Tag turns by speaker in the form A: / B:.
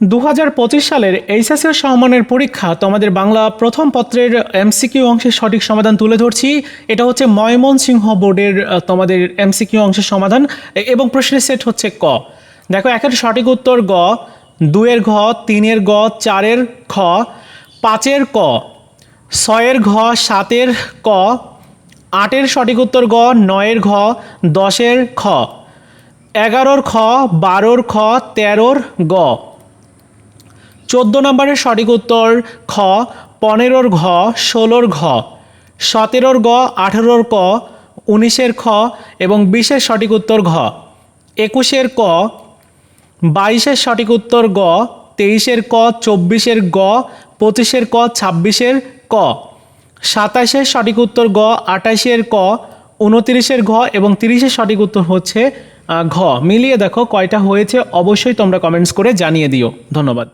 A: দু হাজার পঁচিশ সালের এইচএসএল সম্মানের পরীক্ষা তোমাদের বাংলা প্রথম পত্রের এমসিকিউ অংশের সঠিক সমাধান তুলে ধরছি। এটা হচ্ছে ময়মনসিংহ বোর্ডের তোমাদের এমসিকিউ অংশের সমাধান এবং প্রশ্নের সেট হচ্ছে ক। দেখো, একের সঠিক উত্তর গ দুয়ের ঘ, তিনের গ, চারের খ, পাঁচের ক, ছয়ের ঘ, সাতের ক, আটের সঠিক উত্তর গ, নয়ের ঘ, দশের খ, এগারোর খ, বারোর খ, তেরোর গ। চোদ্দ নম্বরের সঠিক উত্তর খ, পনেরোর ঘ, ষোলোর ঘ, সতেরোর গ, আঠেরোর ক, উনিশের খ এবং বিশের সঠিক উত্তর ঘ, একুশের ক, বাইশের সঠিক উত্তর গ, তেইশের ক, চব্বিশের গ, পঁচিশের ক, ছাব্বিশের ক, সাতাশের সঠিক উত্তর গ আটাশের ক, উনতিরিশের ঘ এবং তিরিশের সঠিক উত্তর হচ্ছে ঘ। মিলিয়ে দেখো কয়টা হয়েছে, অবশ্যই তোমরা কমেন্টস করে জানিয়ে দিও। ধন্যবাদ।